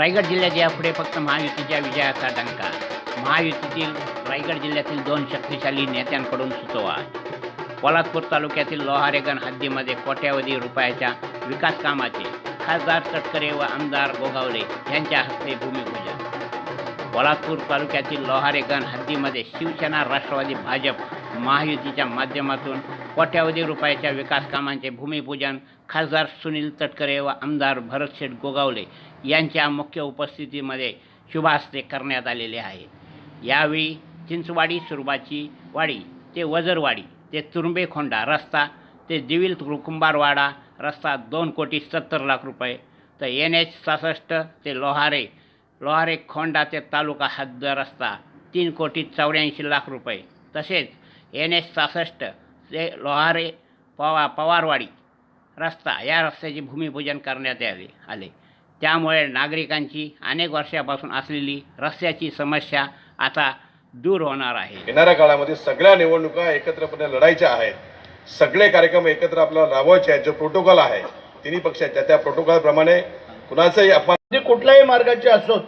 रायगड जिल्ह्यात यापुढे फक्त महायुतीच्या विजयाचा डंका. महायुतीतील रायगड जिल्ह्यातील दोन शक्तिशाली नेत्यांकडून सुचवा. पोलादपूर तालुक्यातील लोहारेगण हद्दीमध्ये कोट्यावधी रुपयाच्या विकास कामाचे खासदार तटकरे व आमदार गोगावले यांच्या हस्ते भूमिपूजन. पोलादपूर तालुक्यातील लोहारेगण हद्दीमध्ये शिवसेना राष्ट्रवादी भाजप महायुतीच्या माध्यमातून कोट्यावधी रुपयाच्या विकास कामांचे भूमिपूजन खासदार सुनील तटकरे व आमदार भरतशेठ गोगावले यांच्या मुख्य उपस्थितीमध्ये शुभास्ते करण्यात आलेले आहे. यावेळी चिंचवाडी सुरबाची वाडी ते वजरवाडी ते तुरुंबेखोंडा रस्ता ते दिविल कुंभारवाडा रस्ता दोन कोटी सत्तर लाख रुपये तर एन एच सहासष्ट ते लोहारे लोहारे खोंडा ते तालुका हद्द रस्ता तीन कोटी चौऱ्याऐंशी लाख रुपये तसेच एन एच सहासष्ट ते लोहारे पवा पवारवाडी रस्ता या रस्त्याचे भूमिपूजन करण्यात आले आले. त्यामुळे नागरिकांची अनेक वर्षापासून असलेली रस्त्याची समस्या आता दूर होणार आहे. येणाऱ्या काळामध्ये सगळ्या निवडणुका एकत्रपणे लढायच्या आहेत. सगळे कार्यक्रम एकत्र आपल्याला राबवायचे आहेत. जो प्रोटोकॉल आहे तिन्ही पक्षाच्या त्या प्रोटोकॉलप्रमाणे कुणाचाही अपमान म्हणजे कुठल्याही मार्गाचे असोत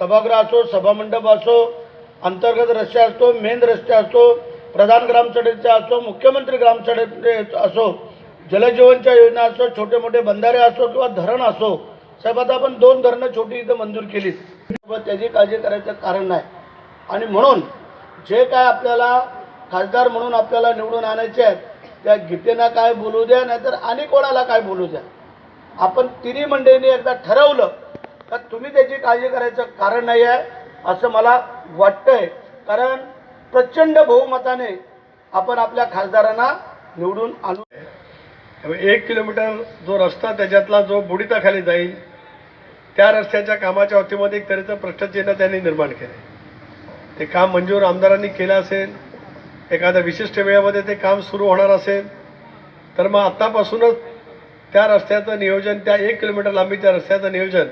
सभागृह असो सभामंडप असो अंतर्गत रस्ते असतो मेन रस्ते असतो प्रधान ग्रामसडकचे असो मुख्यमंत्री ग्रामसडकचे असो जलजीवनच्या योजना असो छोटे मोठे बंधारे असो किंवा धरण असो साहेब आता आपण दोन धरणं छोटी इथं मंजूर केली त्याची काळजी करायचं कारण नाही. आणि म्हणून जे काय आपल्याला खासदार म्हणून आपल्याला निवडून आणायचे आहेत त्या गीतेना काय बोलू द्या नाहीतर आणि कोणाला काय बोलू द्या. आपण तिन्ही मंडळींनी एकदा ठरवलं तर तुम्ही त्याची काळजी करायचं कारण नाही आहे असं मला वाटतंय. कारण प्रचंड बहुमताने आपण आपल्या खासदारांना निवडून आणू. एक किलोमीटर जो रस्ता त्याच्यातला जो बुडिताखाली जाईल त्या रस्त्याच्या कामाच्या बाबतीमध्ये एक तऱ्हेचं प्रश्नचिन्ह त्यांनी निर्माण केलं ते काम मंजूर आमदारांनी केलं असेल एखाद्या विशिष्ट वेळेमध्ये ते काम सुरू होणार असेल तर मग आत्तापासूनच त्या रस्त्याचं नियोजन त्या एक किलोमीटर लांबीच्या रस्त्याचं नियोजन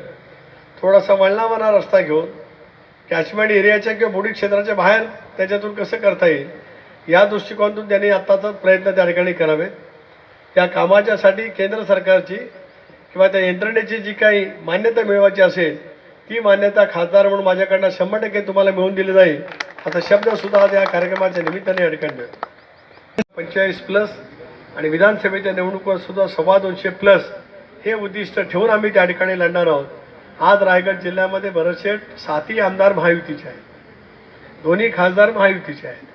थोडासा वळणावणा रस्ता घेऊन कॅचमेंट एरियाच्या किंवा बुडी क्षेत्राच्या बाहेर त्याच्यातून कसं करता येईल या दृष्टिकोनातून त्यांनी आत्ताचा प्रयत्न त्या ठिकाणी करावेत. त्या कामाच्यासाठी केंद्र सरकारची किंवा त्या यंत्रणेची जी काही मान्यता मिळवायची असेल ती मान्यता खासदार म्हणून माझ्याकडनं शंभर टक्के तुम्हाला मिळवून दिली जाईल. आता शब्दसुद्धा आज या कार्यक्रमाच्या निमित्ताने या ठिकाणी पंचेचाळीस प्लस आणि विधानसभेच्या निवडणुकीवर सुद्धा सव्वा दोनशे प्लस हे उद्दिष्ट ठेवून आम्ही त्या ठिकाणी लढणार आहोत. आज रायगड जिल्ह्यामध्ये बरेचसे सातही आमदार महायुतीचे आहेत. दोन्ही खासदार महायुतीचे आहेत.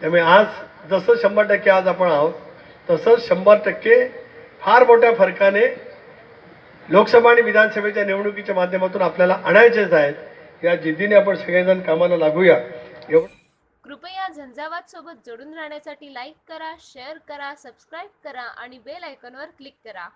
त्यामुळे आज जसं शंभर टक्के आज आपण आहोत तसंच शंभर टक्के फार मोठ्या फरकाने लोकसभा आणि विधानसभेच्या निवडणुकीच्या माध्यमातून आपल्याला आणायचेच आहेत. या जिद्दीने आपण सगळेजण कामाला लागूया. एवढं कृपया झंझावात सोबत जोडून राहण्यासाठी लाईक करा शेअर करा सबस्क्राईब करा आणि बेल आयकॉनवर क्लिक करा.